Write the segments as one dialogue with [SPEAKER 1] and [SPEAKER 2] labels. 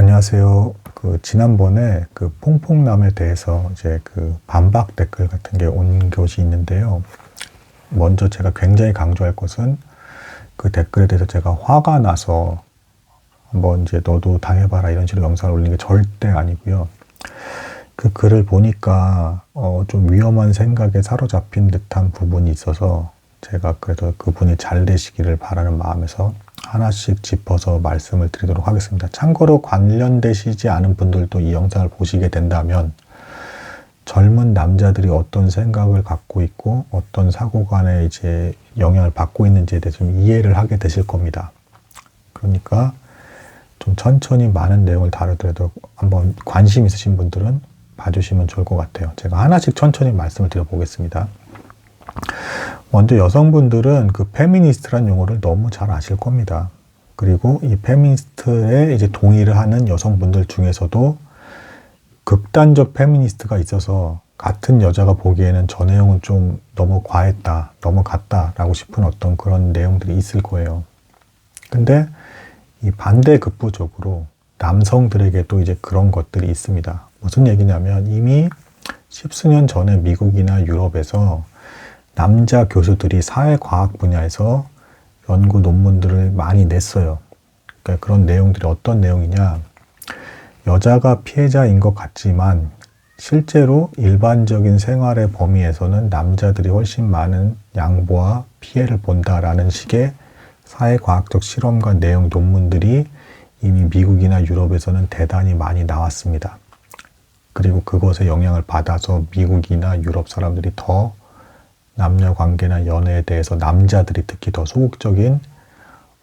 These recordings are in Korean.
[SPEAKER 1] 안녕하세요. 그 지난번에 그 퐁퐁남에 대해서 이제 그 반박 댓글 같은 게 온 것이 있는데요. 먼저 제가 굉장히 강조할 것은 그 댓글에 대해서 제가 화가 나서 한번 이제 너도 당해봐라 이런 식으로 영상을 올린 게 절대 아니고요. 그 글을 보니까 어 좀 위험한 생각에 사로잡힌 듯한 부분이 있어서 제가 그래도 그분이 잘 되시기를 바라는 마음에서 하나씩 짚어서 말씀을 드리도록 하겠습니다. 참고로 관련되시지 않은 분들도 이 영상을 보시게 된다면 젊은 남자들이 어떤 생각을 갖고 있고 어떤 사고관에 이제 영향을 받고 있는지에 대해서 좀 이해를 하게 되실 겁니다. 그러니까 좀 천천히 많은 내용을 다루더라도 한번 관심 있으신 분들은 봐주시면 좋을 것 같아요. 제가 하나씩 천천히 말씀을 드려보겠습니다. 먼저 여성분들은 그 페미니스트란 용어를 너무 잘 아실 겁니다. 그리고 이 페미니스트에 이제 동의를 하는 여성분들 중에서도 극단적 페미니스트가 있어서 같은 여자가 보기에는 저 내용은 좀 너무 과했다, 너무 같다라고 싶은 어떤 그런 내용들이 있을 거예요. 근데 이 반대 극부적으로 남성들에게도 이제 그런 것들이 있습니다. 무슨 얘기냐면 이미 십수년 전에 미국이나 유럽에서 남자 교수들이 사회과학 분야에서 연구 논문들을 많이 냈어요. 그러니까 그런 내용들이 어떤 내용이냐. 여자가 피해자인 것 같지만 실제로 일반적인 생활의 범위에서는 남자들이 훨씬 많은 양보와 피해를 본다라는 식의 사회과학적 실험과 내용 논문들이 이미 미국이나 유럽에서는 대단히 많이 나왔습니다. 그리고 그것에 영향을 받아서 미국이나 유럽 사람들이 더 남녀 관계나 연애에 대해서 남자들이 특히 더 소극적인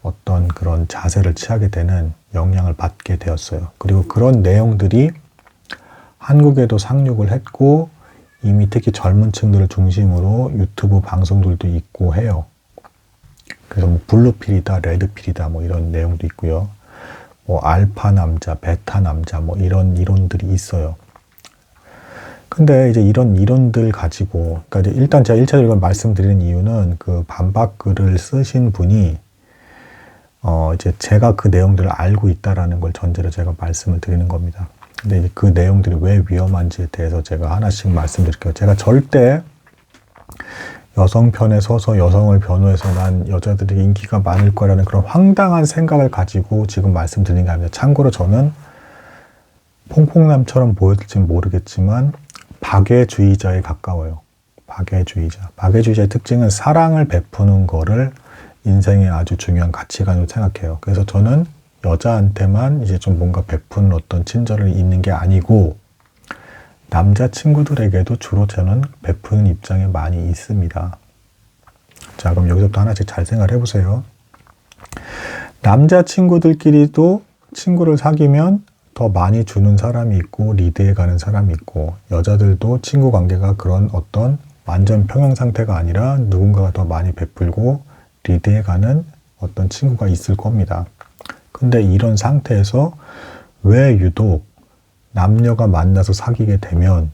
[SPEAKER 1] 어떤 그런 자세를 취하게 되는 영향을 받게 되었어요. 그리고 그런 내용들이 한국에도 상륙을 했고 이미 특히 젊은 층들을 중심으로 유튜브 방송들도 있고 해요. 그래서 뭐 블루필이다, 레드필이다 뭐 이런 내용도 있고요. 뭐 알파 남자, 베타 남자 뭐 이런 이론들이 있어요. 근데 이제 이런 이론들 가지고, 그러니까 일단 제가 1차적으로 말씀드리는 이유는 그 반박 글을 쓰신 분이, 어, 이제 제가 그 내용들을 알고 있다라는 걸 전제로 제가 말씀을 드리는 겁니다. 근데 그 내용들이 왜 위험한지에 대해서 제가 하나씩 말씀드릴게요. 제가 절대 여성 편에 서서 여성을 변호해서 난 여자들이 인기가 많을 거라는 그런 황당한 생각을 가지고 지금 말씀드리는 게 아닙니다. 참고로 저는 퐁퐁남처럼 보여질지는 모르겠지만 박애주의자에 가까워요. 박애주의자. 박애주의자의 특징은 사랑을 베푸는 거를 인생의 아주 중요한 가치관으로 생각해요. 그래서 저는 여자한테만 이제 좀 뭔가 베푸는 어떤 친절을 있는 게 아니고 남자 친구들에게도 주로 저는 베푸는 입장에 많이 있습니다. 자, 그럼 여기서부터 하나씩 잘 생각을 해보세요. 남자 친구들끼리도 친구를 사귀면 더 많이 주는 사람이 있고 리드해 가는 사람이 있고 여자들도 친구 관계가 그런 어떤 완전 평형 상태가 아니라 누군가가 더 많이 베풀고 리드해 가는 어떤 친구가 있을 겁니다. 근데 이런 상태에서 왜 유독 남녀가 만나서 사귀게 되면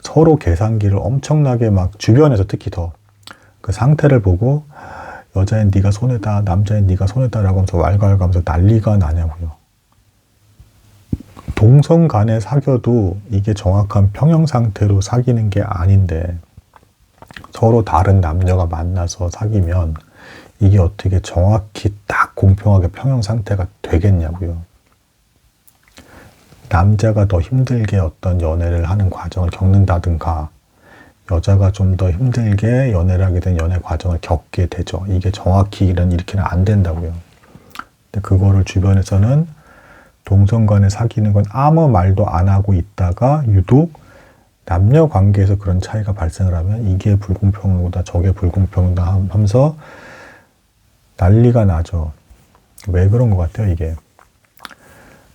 [SPEAKER 1] 서로 계산기를 엄청나게 막 주변에서 특히 더 그 상태를 보고 여자인 네가 손해다 남자인 네가 손해다라고 하면서 왈가왈가하면서 난리가 나냐고요. 동성 간에 사귀어도 이게 정확한 평형 상태로 사귀는 게 아닌데 서로 다른 남녀가 만나서 사귀면 이게 어떻게 정확히 딱 공평하게 평형 상태가 되겠냐고요. 남자가 더 힘들게 어떤 연애를 하는 과정을 겪는다든가 여자가 좀 더 힘들게 연애를 하게 된 연애 과정을 겪게 되죠. 이게 정확히 이런 이렇게는 안 된다고요. 근데 그거를 주변에서는 동성 간에 사귀는 건 아무 말도 안 하고 있다가 유독 남녀 관계에서 그런 차이가 발생을 하면 이게 불공평하다 저게 불공평하다 하면서 난리가 나죠. 왜 그런 것 같아요, 이게?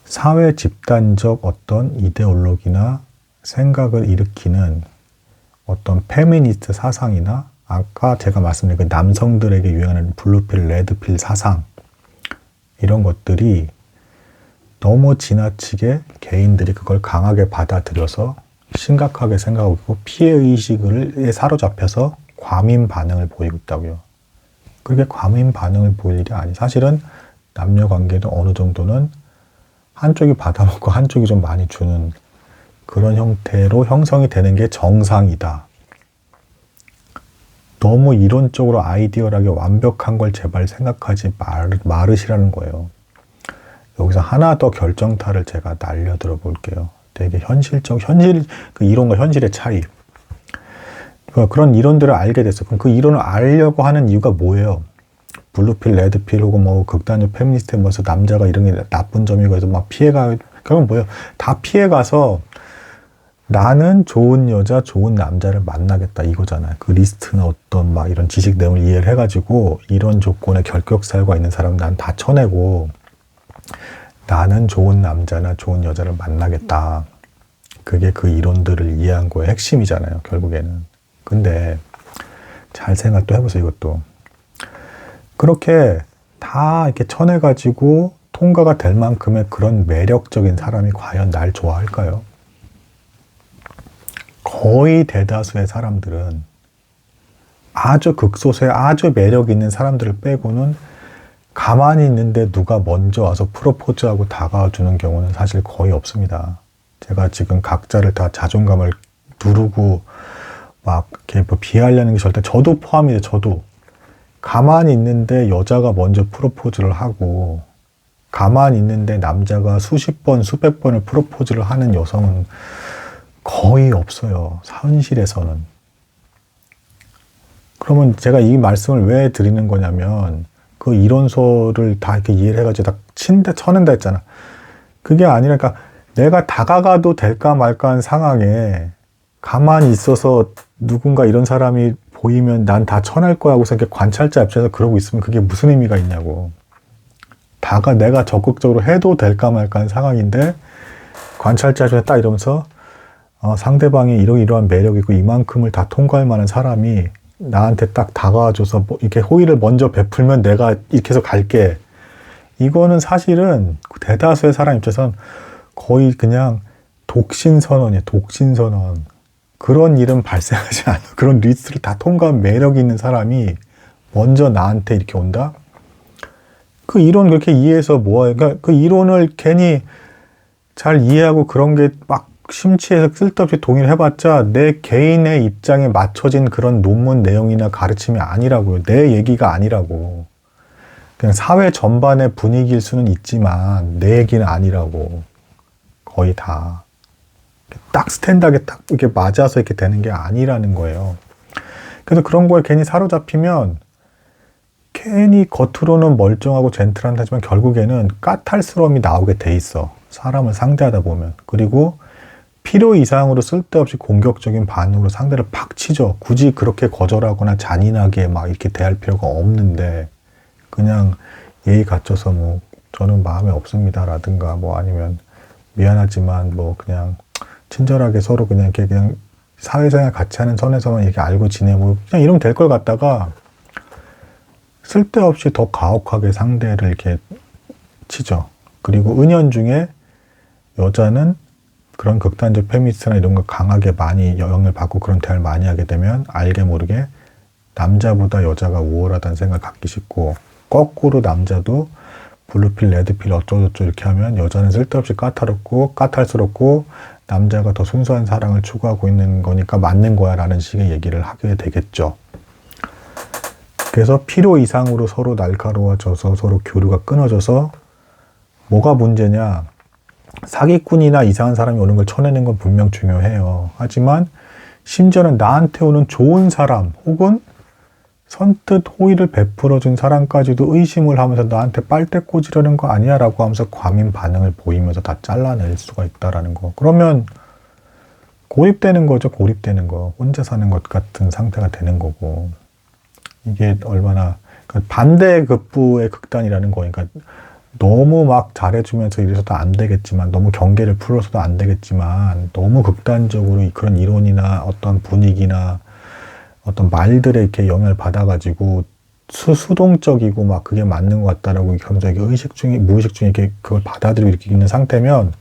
[SPEAKER 1] 사회 집단적 어떤 이데올로기나 생각을 일으키는 어떤 페미니스트 사상이나 아까 제가 말씀드린 그 남성들에게 유행하는 블루필, 레드필 사상 이런 것들이 너무 지나치게 개인들이 그걸 강하게 받아들여서 심각하게 생각하고 피해의식을 사로잡혀서 과민 반응을 보이고 있다고요. 그게 과민 반응을 보일 일이 아니. 사실은 남녀 관계도 어느 정도는 한쪽이 받아먹고 한쪽이 좀 많이 주는 그런 형태로 형성이 되는 게 정상이다. 너무 이론적으로 아이디어하게 완벽한 걸 제발 생각하지 말, 말으시라는 거예요. 여기서 하나 더 결정타를 제가 날려들어 볼게요. 되게 현실적, 현실, 그 이론과 현실의 차이. 그 그런 이론들을 알게 됐어. 그럼 그 이론을 알려고 하는 이유가 뭐예요? 블루필, 레드필 혹은 뭐 극단적 페미니스트에 모서 남자가 이런 게 나쁜 점이고 해서 막 피해가, 그러면 뭐예요? 다 피해가서 나는 좋은 여자, 좋은 남자를 만나겠다 이거잖아요. 그 리스트나 어떤 막 이런 지식 내용을 이해를 해가지고 이런 조건에 결격 사유가 있는 사람 난 다 쳐내고 나는 좋은 남자나 좋은 여자를 만나겠다. 그게 그 이론들을 이해한 거의 핵심이잖아요. 결국에는. 근데 잘 생각 또 해보세요. 이것도. 그렇게 다 이렇게 쳐내가지고 통과가 될 만큼의 그런 매력적인 사람이 과연 날 좋아할까요? 거의 대다수의 사람들은 아주 극소수의 아주 매력 있는 사람들을 빼고는 가만히 있는데 누가 먼저 와서 프로포즈하고 다가와 주는 경우는 사실 거의 없습니다. 제가 지금 각자를 다 자존감을 누르고 막 이렇게 뭐 비하하려는 게 절대 저도 포함이에요. 저도 가만히 있는데 여자가 먼저 프로포즈를 하고 가만히 있는데 남자가 수십 번, 수백 번을 프로포즈를 하는 여성은 거의 없어요. 현실에서는. 그러면 제가 이 말씀을 왜 드리는 거냐면 그 이론서를 다 이렇게 이해를 해가지고 다 친다, 쳐낸다 했잖아. 그게 아니라, 그러니까 내가 다가가도 될까 말까 한 상황에 가만히 있어서 누군가 이런 사람이 보이면 난 다 쳐낼 거야 하고서 이렇게 관찰자 입장에서 그러고 있으면 그게 무슨 의미가 있냐고. 다가 내가 적극적으로 해도 될까 말까 한 상황인데 관찰자 중에 딱 이러면서 어, 상대방이 이러이러한 매력 있고 이만큼을 다 통과할 만한 사람이 나한테 딱 다가와줘서 뭐 이렇게 호의를 먼저 베풀면 내가 이렇게 해서 갈게. 이거는 사실은 대다수의 사람 입장에선 거의 그냥 독신 선언이에요. 독신 선언. 그런 일은 발생하지 않아. 그런 리스트를 다 통과한 매력 있는 사람이 먼저 나한테 이렇게 온다? 그 이론 그렇게 이해해서 뭐야. 그러니까 그 이론을 괜히 잘 이해하고 그런 게 막 심취해서 쓸데없이 동의를 해봤자 내 개인의 입장에 맞춰진 그런 논문 내용이나 가르침이 아니라고요. 내 얘기가 아니라고. 그냥 사회 전반의 분위기일 수는 있지만 내 얘기는 아니라고. 거의 다. 딱 스탠다게 딱 이렇게 맞아서 이렇게 되는 게 아니라는 거예요. 그래서 그런 거에 괜히 사로잡히면 괜히 겉으로는 멀쩡하고 젠틀한 하지만 결국에는 까탈스러움이 나오게 돼 있어. 사람을 상대하다 보면. 그리고 필요 이상으로 쓸데없이 공격적인 반응으로 상대를 팍 치죠. 굳이 그렇게 거절하거나 잔인하게 막 이렇게 대할 필요가 없는데 그냥 예의 갖춰서 뭐 저는 마음에 없습니다라든가 뭐 아니면 미안하지만 뭐 그냥 친절하게 서로 그냥 이렇게 그냥 사회생활 같이 하는 선에서만 이렇게 알고 지내고 그냥 이러면 될 걸 갖다가 쓸데없이 더 가혹하게 상대를 이렇게 치죠. 그리고 은연중에 여자는 그런 극단적 페미니스트나 이런 거 강하게 많이 영향을 받고 그런 대화를 많이 하게 되면 알게 모르게 남자보다 여자가 우월하다는 생각을 갖기 쉽고 거꾸로 남자도 블루필, 레드필 어쩌고저쩌고 이렇게 하면 여자는 쓸데없이 까탈스럽고 까탈스럽고 남자가 더 순수한 사랑을 추구하고 있는 거니까 맞는 거야 라는 식의 얘기를 하게 되겠죠. 그래서 필요 이상으로 서로 날카로워져서 서로 교류가 끊어져서 뭐가 문제냐 사기꾼이나 이상한 사람이 오는 걸 쳐내는 건 분명 중요해요. 하지만 심지어는 나한테 오는 좋은 사람 혹은 선뜻 호의를 베풀어준 사람까지도 의심을 하면서 나한테 빨대 꽂으려는 거 아니야? 라고 하면서 과민 반응을 보이면서 다 잘라낼 수가 있다라는 거. 그러면 고립되는 거죠. 고립되는 거. 혼자 사는 것 같은 상태가 되는 거고. 이게 얼마나 그러니까 반대 극부의 극단이라는 거니까 너무 막 잘해주면서 이래서도 안 되겠지만 너무 경계를 풀어서도 안 되겠지만 너무 극단적으로 그런 이론이나 어떤 분위기나 어떤 말들에 이렇게 영향을 받아가지고 수, 수동적이고 막 그게 맞는 것 같다라고 이게 의식 중에 무의식 중에 이렇게 그걸 받아들이고 이렇게 있는 상태면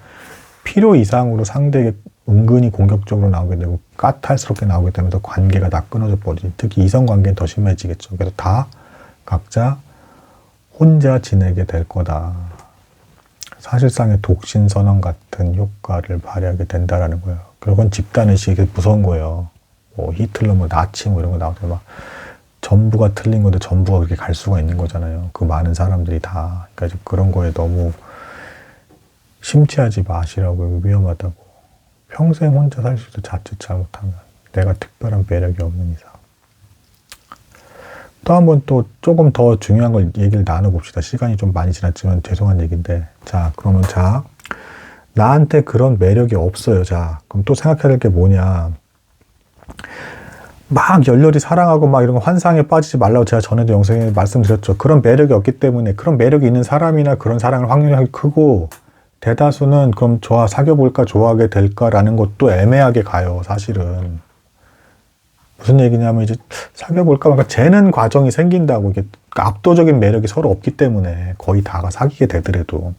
[SPEAKER 1] 필요 이상으로 상대에게 은근히 공격적으로 나오게 되고 까탈스럽게 나오게 되면서 관계가 다 끊어져 버리지 특히 이성 관계는 더 심해지겠죠. 그래서 다 각자 혼자 지내게 될 거다. 사실상의 독신 선언 같은 효과를 발휘하게 된다라는 거예요. 그건 집단의식이 무서운 거예요. 뭐 히틀러, 뭐 나치 뭐 이런 거 나오면 막 전부가 틀린 건데 전부가 그렇게 갈 수가 있는 거잖아요. 그 많은 사람들이 다. 그러니까 그런 거에 너무 심취하지 마시라고 위험하다고. 평생 혼자 살 수도 자칫 잘못하면 내가 특별한 매력이 없는 이상. 또 한 번 또 조금 더 중요한 걸 얘기를 나눠봅시다. 시간이 좀 많이 지났지만 죄송한 얘기인데. 자, 그러면 자, 나한테 그런 매력이 없어요. 자, 그럼 또 생각해야 될 게 뭐냐. 막 열렬히 사랑하고 막 이런 거 환상에 빠지지 말라고 제가 전에도 영상에 말씀드렸죠. 그런 매력이 없기 때문에 그런 매력이 있는 사람이나 그런 사랑을 확률이 크고 대다수는 그럼 좋아 사귀어볼까 좋아하게 될까라는 것도 애매하게 가요. 사실은. 무슨 얘기냐면 이제 사귀어볼까 그러니까 재는 과정이 생긴다고 이게 압도적인 매력이 서로 없기 때문에 거의 다가 사귀게 되더라도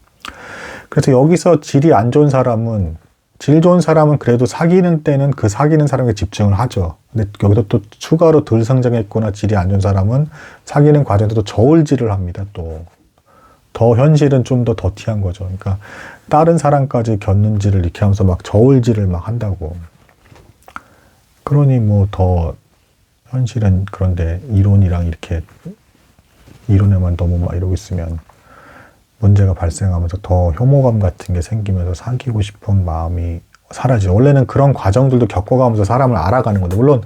[SPEAKER 1] 그래서 여기서 질이 안 좋은 사람은 질 좋은 사람은 그래도 사귀는 때는 그 사귀는 사람에 집중을 하죠. 근데 여기서 또 추가로 덜 성장했거나 질이 안 좋은 사람은 사귀는 과정에서도 저울질을 합니다. 또 더 현실은 좀 더 더티한 거죠. 그러니까 다른 사람까지 겪는지를 이렇게 하면서 막 저울질을 막 한다고. 그러니 뭐 더 현실은 그런데 이론이랑 이렇게 이론에만 너무 막 이러고 있으면 문제가 발생하면서 더 혐오감 같은 게 생기면서 사귀고 싶은 마음이 사라지죠. 원래는 그런 과정들도 겪어가면서 사람을 알아가는 건데 물론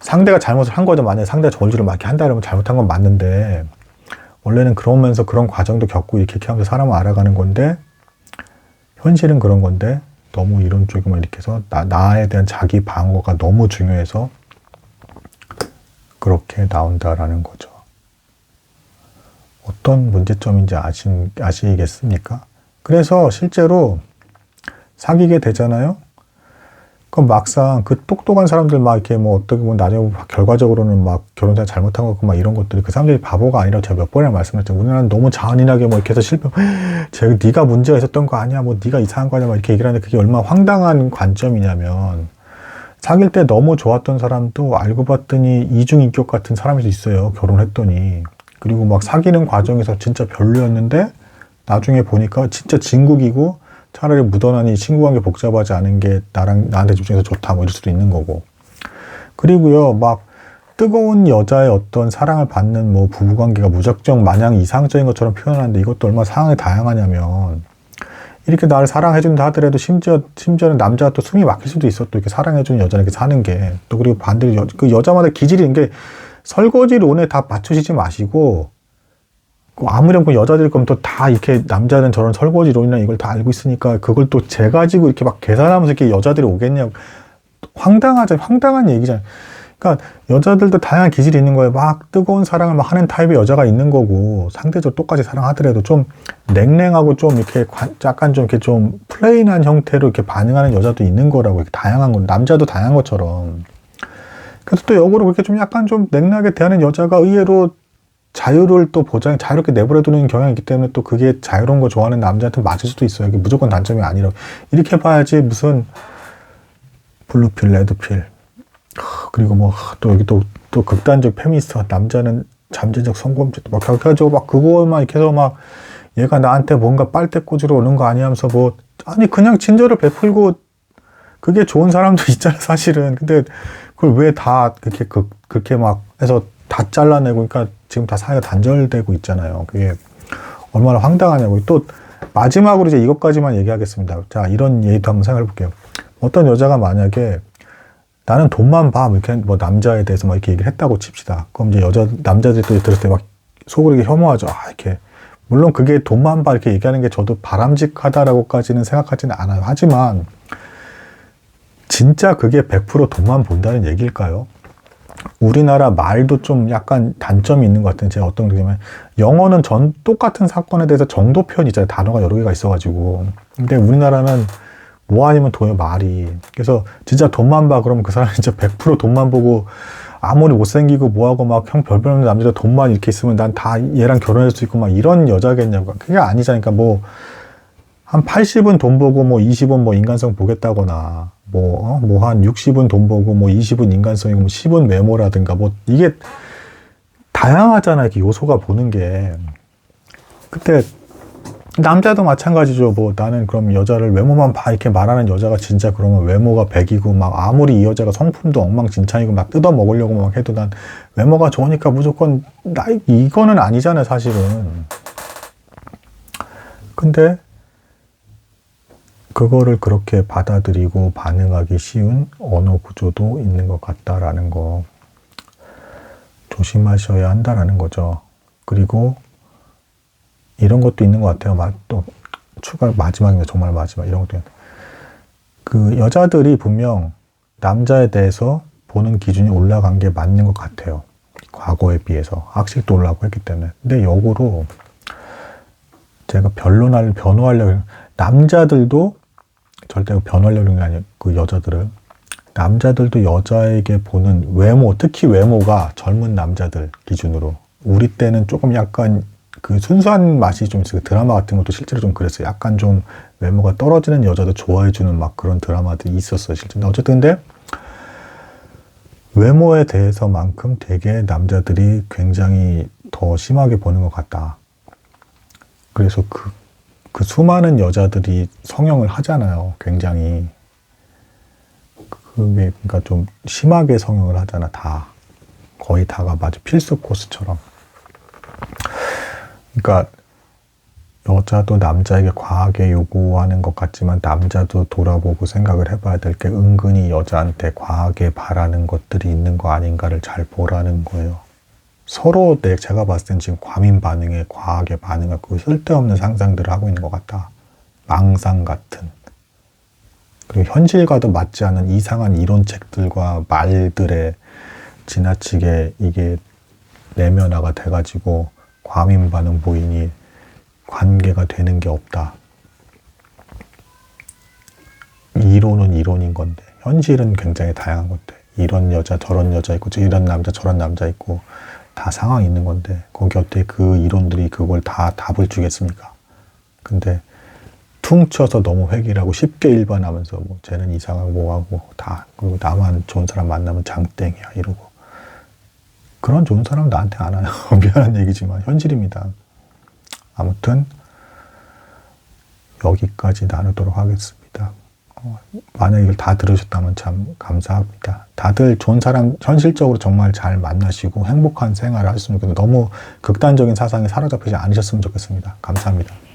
[SPEAKER 1] 상대가 잘못을 한 거죠. 만약에 상대가 막 이렇게 한다 그러면 잘못한 건 맞는데 원래는 그러면서 그런 과정도 겪고 이렇게 하면서 사람을 알아가는 건데 현실은 그런 건데 너무 이런 쪽에만 이렇게 해서 나, 나에 대한 자기 방어가 너무 중요해서 그렇게 나온다라는 거죠. 어떤 문제점인지 아시, 아시겠습니까? 그래서 실제로 사귀게 되잖아요? 그럼 막상 그 똑똑한 사람들 막 이렇게 뭐 어떻게 보면 나중에 결과적으로는 막 결혼생 잘못한 거고 막 이런 것들이 그 사람들이 바보가 아니라 제가 몇 번이나 말씀했죠. 우리나라는 너무 잔인하게 뭐 이렇게 해서 실패, 제가 네가 문제가 있었던 거 아니야. 뭐 네가 이상한 거 아니야. 막 이렇게 얘기를 하는데 그게 얼마나 황당한 관점이냐면 사귈 때 너무 좋았던 사람도 알고 봤더니 이중인격 같은 사람이 있어요. 결혼했더니. 그리고 막 사귀는 과정에서 진짜 별로였는데 나중에 보니까 진짜 진국이고 차라리 묻어나니 친구 관계 복잡하지 않은 게 나랑 나한테 집중해서 좋다 뭐 이럴 수도 있는 거고. 그리고요 막 뜨거운 여자의 어떤 사랑을 받는 뭐 부부 관계가 무작정 마냥 이상적인 것처럼 표현하는데 이것도 얼마나 상황이 다양하냐면 이렇게 나를 사랑해준다 하더라도 심지어 심지어는 남자가 또 숨이 막힐 수도 있어. 또 이렇게 사랑해주는 여자는 이렇게 사는 게. 또 그리고 반대로 여, 그 여자마다 기질이 있는 게 설거지론에 다 맞추시지 마시고 아무렴 그 여자들 거면 또다 이렇게 남자는 저런 설거지론이나 이걸 다 알고 있으니까 그걸 또 재 가지고 이렇게 막 계산하면서 이렇게 여자들이 오겠냐고 황당하죠 황당한 얘기잖아요. 그러니까 여자들도 다양한 기질이 있는 거예요. 막 뜨거운 사랑을 막 하는 타입의 여자가 있는 거고 상대적으로 똑같이 사랑하더라도 좀 냉랭하고 좀 이렇게 관- 약간 좀 이렇게 좀 플레인한 형태로 이렇게 반응하는 여자도 있는 거라고 이렇게 다양한 건 남자도 다양한 것처럼. 그래서 또 역으로 그렇게 좀 약간 좀 냉랭하게 대하는 여자가 의외로 자유를 또 보장, 자유롭게 내버려두는 경향이 있기 때문에 또 그게 자유로운 거 좋아하는 남자한테 맞을 수도 있어요. 이게 무조건 단점이 아니라 이렇게 봐야지 무슨 블루필, 레드필, 하, 그리고 뭐 또 여기 또, 또 극단적 페미니스트 남자는 잠재적 성범죄 막 그렇게 해가지고 막 그거만 이렇게 해서 막 얘가 나한테 뭔가 빨대 꽂으러 오는 거 아니야 하면서 뭐 아니 그냥 친절을 베풀고 그게 좋은 사람도 있잖아 사실은. 근데 그걸 왜 다 그렇게 그, 그렇게 막 해서 다 잘라내고 그러니까 지금 다 사회가 단절되고 있잖아요 그게 얼마나 황당하냐고 또 마지막으로 이제 이것까지만 얘기하겠습니다 자 이런 얘기도 한번 생각해 볼게요 어떤 여자가 만약에 나는 돈만 봐. 뭐 이렇게 뭐 남자에 대해서 막 이렇게 얘기를 했다고 칩시다. 그럼 이제 여자, 남자들이 또 들을 때 막 속으로 이렇게 혐오하죠. 아, 이렇게. 물론 그게 돈만 봐. 이렇게 얘기하는 게 저도 바람직하다라고까지는 생각하지는 않아요. 하지만 진짜 그게 100% 돈만 본다는 얘기일까요? 우리나라 말도 좀 약간 단점이 있는 것 같아요. 제가 어떤 느낌이냐면 영어는 전 똑같은 사건에 대해서 정도 표현이 있잖아요. 단어가 여러 개가 있어가지고. 근데 우리나라는 뭐 아니면 돈의 말이. 그래서 진짜 돈만 봐. 그러면 그 사람이 진짜 100% 돈만 보고 아무리 못생기고 뭐하고 막 형 별별 남자가 돈만 이렇게 있으면 난 다 얘랑 결혼할 수 있고 막 이런 여자겠냐고. 그게 아니잖아요. 그러니까 뭐 한 80은 돈 보고 뭐 20은 뭐 인간성 보겠다거나 뭐, 뭐 한 60은 돈 보고 뭐 20은 인간성이고 뭐 10은 외모라든가 뭐 이게 다양하잖아요. 이렇게 요소가 보는 게. 그때 남자도 마찬가지죠. 뭐 나는 그럼 여자를 외모만 봐 이렇게 말하는 여자가 진짜 그러면 외모가 백이고 막 아무리 이 여자가 성품도 엉망진창이고 막 뜯어 먹으려고 막 해도 난 외모가 좋으니까 무조건 나 이거는 아니잖아요, 사실은. 근데 그거를 그렇게 받아들이고 반응하기 쉬운 언어 구조도 있는 것 같다라는 거 조심하셔야 한다라는 거죠. 그리고 이런 것도 있는 것 같아요. 마- 또 추가 마지막입니다. 정말 마지막 이런 것도 있는데. 그 여자들이 분명 남자에 대해서 보는 기준이 올라간 게 맞는 것 같아요. 과거에 비해서 학식도 올라가고 했기 때문에. 근데 역으로 제가 변론할 변호하려고 남자들도 절대 변호하려는 게 아니고 그 여자들을. 남자들도 여자에게 보는 외모 특히 외모가 젊은 남자들 기준으로. 우리 때는 조금 약간 그 순수한 맛이 좀 있어요. 드라마 같은 것도 실제로 좀 그랬어요. 약간 좀 외모가 떨어지는 여자도 좋아해주는 막 그런 드라마들이 있었어요 실제 근데 어쨌든 근데 외모에 대해서만큼 되게 남자들이 굉장히 더 심하게 보는 것 같다. 그래서 그, 그 수많은 여자들이 성형을 하잖아요. 굉장히. 그게, 그러니까 좀 심하게 성형을 하잖아, 다. 거의 다가 마치 필수 코스처럼. 그러니까, 여자도 남자에게 과하게 요구하는 것 같지만, 남자도 돌아보고 생각을 해봐야 될 게 은근히 여자한테 과하게 바라는 것들이 있는 거 아닌가를 잘 보라는 거예요. 서로 내 제가 봤을 땐 지금 과민 반응에 과하게 반응하고 쓸데없는 상상들을 하고 있는 것 같다. 망상 같은. 그리고 현실과도 맞지 않는 이상한 이론책들과 말들에 지나치게 이게 내면화가 돼가지고 과민 반응 보이니 관계가 되는 게 없다. 이론은 이론인 건데 현실은 굉장히 다양한 건데 이런 여자 저런 여자 있고 이런 남자 저런 남자 있고 다 상황이 있는 건데 거기 어떻게 그 이론들이 그걸 다 답을 주겠습니까? 근데 퉁쳐서 너무 회귀하고 쉽게 일반하면서 뭐 쟤는 이상하고 뭐하고 다 그리고 나만 좋은 사람 만나면 장땡이야 이러고. 그런 좋은 사람 나한테 안 와요. 미안한 얘기지만 현실입니다. 아무튼 여기까지 나누도록 하겠습니다. 어, 만약 이걸 다 들으셨다면 참 감사합니다. 다들 좋은 사람 현실적으로 정말 잘 만나시고 행복한 생활을 하셨으면 좋겠는데 너무 극단적인 사상에 사로잡히지 않으셨으면 좋겠습니다. 감사합니다.